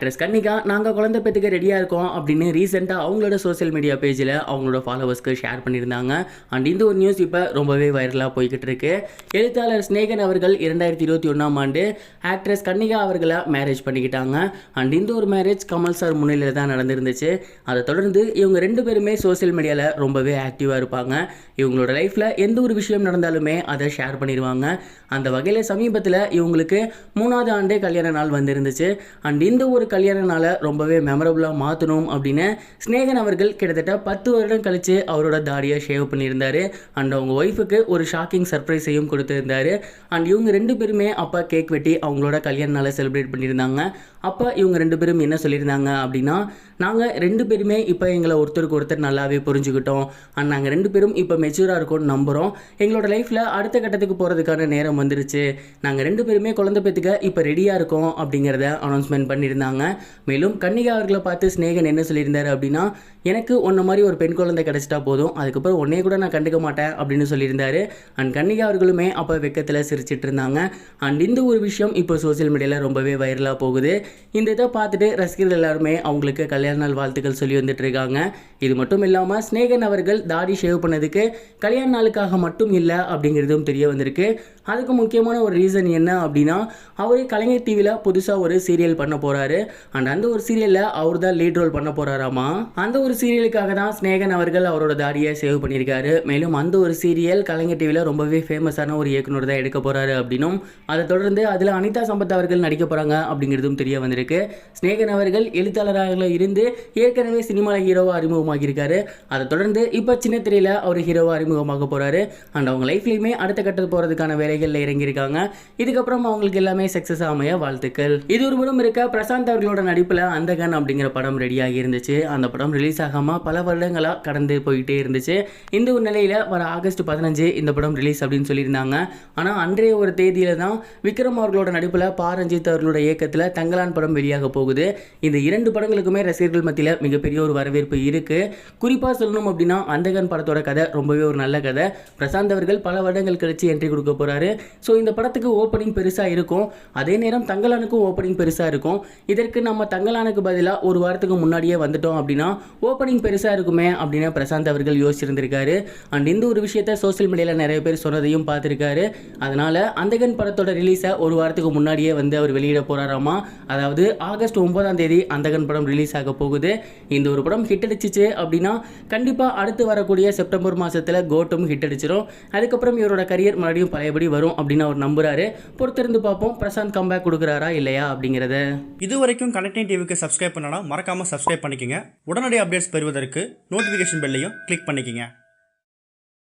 Actress Kannika நாங்கள் குழந்தை பேத்துக்கு ரெடியாக இருக்கோம் அப்படின்னு ரீசெண்டாக அவங்களோட சோஷியல் மீடியா பேஜில் அவங்களோட ஃபாலோவர்ஸ்க்கு ஷேர் பண்ணியிருந்தாங்க. அண்ட் இந்த ஒரு நியூஸ் இப்போ ரொம்பவே வைரலாக போய்கிட்டு இருக்கு. எழுத்தாளர் ஸ்னேகன் அவர்கள் இரண்டாயிரத்தி இருபத்தி ஒன்றாம் ஆண்டு ஆக்ட்ரஸ் கன்னிகா அவர்களை மேரேஜ் பண்ணிக்கிட்டாங்க. அண்ட் இந்த ஒரு மேரேஜ் கமல் சார் முன்னிலையில் தான் நடந்திருந்துச்சு. அதை தொடர்ந்து இவங்க ரெண்டு பேருமே சோஷியல் மீடியாவில் ரொம்பவே ஆக்டிவாக இருப்பாங்க. இவங்களோட லைஃப்பில் எந்த ஒரு விஷயம் நடந்தாலுமே அதை ஷேர் பண்ணிடுவாங்க. அந்த வகையில் சமீபத்தில் இவங்களுக்கு மூணாவது ஆண்டு கல்யாண நாள் வந்திருந்துச்சு. அண்ட் இந்த ஒரு கல்யாண நாளை ரொம்பவே மெமரபுளாக மாற்றணும் அப்படின்னு ஸ்னேகன் அவர்கள் கிட்டத்தட்ட பத்து வருடம் கழித்து அவரோட தாடியை ஷேவ் பண்ணியிருந்தார். அண்ட் அவங்க ஒய்ஃபுக்கு ஒரு ஷாக்கிங் சர்ப்ரைஸையும் கொடுத்துருந்தாரு. அண்ட் இவங்க ரெண்டு பேருமே அப்போ கேக் வெட்டி அவங்களோட கல்யாண நாளை செலிப்ரேட் பண்ணியிருந்தாங்க. அப்போ இவங்க ரெண்டு பேரும் என்ன சொல்லியிருந்தாங்க அப்படின்னா நாங்கள் ரெண்டு பேருமே இப்போ எங்களை ஒருத்தருக்கு ஒருத்தர் நல்லாவே புரிஞ்சுக்கிட்டோம். அண்ட் நாங்கள் ரெண்டு பேரும் இப்போ மெச்சூராக இருக்கோம்னு நம்புகிறோம் எங்களோட லைஃப்பில் அடுத்த கட்டத்துக்கு போகிறதுக்கான நேரம் வந்துருச்சு. நாங்கள் ரெண்டு பேருமே குழந்தை பேத்துக்க இப்போ ரெடியாக இருக்கோம் அப்படிங்கிறத அனௌன்ஸ்மெண்ட் பண்ணியிருந்தாங்க. மேலும் கன்னிகா அவர்களை பார்த்து ஸ்னேகன் என்ன சொல்லியிருந்தாரு அப்படின்னா எனக்கு ஒன்றை மாதிரி ஒரு பெண் குழந்தை கிடச்சிட்டா போதும். அதுக்கப்புறம் உன்னைய கூட நான் கண்டுக்க மாட்டேன் அப்படின்னு சொல்லியிருந்தார். அண்ட் கன்னிகா அவர்களுமே அப்போ வெக்கத்தில் சிரிச்சிட்டு இருந்தாங்க. அண்ட் இந்த ஒரு விஷயம் இப்போ சோஷியல் மீடியாவில் ரொம்பவே வைரலாக போகுது. இந்த இதை பார்த்துட்டு ரசிகர்கள் எல்லாருமே அவங்களுக்கு கல்யாணம் நாள் வாழ்த்துக்கள் சொல்லி வந்துட்டுருக்காங்க. இது மட்டும் இல்லாமல் ஸ்னேகன் அவர்கள் தாடி ஷேவ் பண்ணதுக்கு கல்யாண நாளுக்காக மட்டும் இல்லை அப்படிங்கிறதும் தெரிய வந்திருக்கு. அதுக்கு முக்கியமான ஒரு ரீசன் என்ன அப்படின்னா அவர் கலைஞர் டிவியில் புதுசாக ஒரு சீரியல் பண்ண போகிறாரு அண்ட் அந்த ஒரு சீரியலில் அவர் தான் லீட் ரோல் பண்ண போகிறாராமா அந்த ஒரு சீரியலுக்காக தான் ஸ்னேகன் அவர்கள் அவரோட தாடியை சேவ் பண்ணியிருக்காரு. மேலும் அந்த ஒரு சீரியல் கலைஞர் டிவியில் ரொம்பவே ஃபேமஸான ஒரு இயக்குனர் தான் எடுக்க போகிறாரு அப்படின்னும் அதை தொடர்ந்து அதில் அனிதா சம்பத் அவர்கள் நடிக்க போகிறாங்க அப்படிங்கிறதும் தெரிய வந்திருக்கு. ஸ்னேகன் அவர்கள் எழுத்தாளராக இருந்து ஏற்கனவே சினிமாவில் ஹீரோவாக அறிமுகமாகியிருக்காரு. அதை தொடர்ந்து இப்போ சின்ன திரையில் அவர் ஹீரோவாக அறிமுகமாக போகிறாரு அண்ட் அவங்க லைஃப்லையுமே அடுத்த கட்டத்துக்கு போகிறதுக்கான வேலைகளில் இறங்கியிருக்காங்க. இதுக்கப்புறம் அவங்களுக்கு எல்லாமே சக்ஸஸ் ஆமைய வாழ்த்துக்கள். இது ஒரு புறம் இருக்க பிரசாந்த் அவர்களோட நடிப்பில் அந்தகன் அப்படிங்கிற படம் ரெடியாகி இருந்துச்சு. அந்த படம் ரிலீஸ் ஆகாமல் பல வருடங்களாக கடந்து போயிட்டே இருந்துச்சு. இந்த ஒரு நிலையில் வர ஆகஸ்ட் பதினஞ்சு இந்த படம் ரிலீஸ் அப்படின்னு சொல்லியிருந்தாங்க. ஆனால் அன்றைய ஒரு தேதியில தான் விக்ரம் அவர்களோட நடிப்பில் பாரஞ்சித் அவர்களோட இயக்கத்தில் தங்கலான் படம் வெளியாக போகுது. இந்த இரண்டு படங்களுக்குமே ரசிகர்கள் மத்தியில் மிகப்பெரிய ஒரு வரவேற்பு இருக்குது குறிப்பாக சொல்லணும் அப்படின்னா அந்தகன் படத்தோட கதை ரொம்பவே ஒரு நல்ல கதை. பிரசாந்த் அவர்கள் பல வருடங்கள் கழித்து என்ட்ரி கொடுக்க போகிறாரு ஸோ இந்த படத்துக்கு ஓப்பனிங் பெருசாக இருக்கும். அதே நேரம் தங்கலானுக்கும் ஓப்பனிங் பெருசாக இருக்கும். இதற்கு நம்ம தங்கலானுக்கு பதிலாக ஒரு வாரத்துக்கு முன்னாடியே வந்துட்டோம் அப்படின்னா ஓப்பனிங் பெருசாக இருக்குமே அப்படின்னு பிரசாந்த் அவர்கள் யோசிச்சிருந்திருக்காரு. அண்ட் இந்த ஒரு விஷயத்த சோஷியல் மீடியாவில் நிறைய பேர் சொன்னதையும் பார்த்துருக்காரு. அதனால் அந்தகன் படத்தோட ரிலீஸை ஒரு வாரத்துக்கு முன்னாடியே வந்து அவர் வெளியிட போகிறாராமா அதாவது ஆகஸ்ட் ஒன்பதாம் தேதி அந்தகன் படம் ரிலீஸ் ஆக போகுது. இந்த ஒரு படம் ஹிட் அடிச்சிச்சு அப்படின்னா கண்டிப்பாக அடுத்து வரக்கூடிய செப்டம்பர் மாதத்தில் கோட்டும் ஹிட் அடிச்சிடும் அதுக்கப்புறம் இவரோட கரியர் மறுபடியும் பழையபடி வரும் அப்படின்னு அவர் நம்புறாரு. பொறுத்திருந்து பார்ப்போம். பிரசாந்த் கம்பேக் கொடுக்குறாரா இல்லையா அப்படிங்கிறத. இது வரைக்கும் கனெக்டிங் டிவிக்கு சப்ஸ்கிரைப் பண்ணனா மறக்காமல் சப்ஸ்கிரைப் பண்ணிக்கோங்க. உடனடி அப்டேட்ஸ் பெறுவதற்கு நோட்டிஃபிகேஷன் பெல்லையும் கிளிக் பண்ணிக்கோங்க.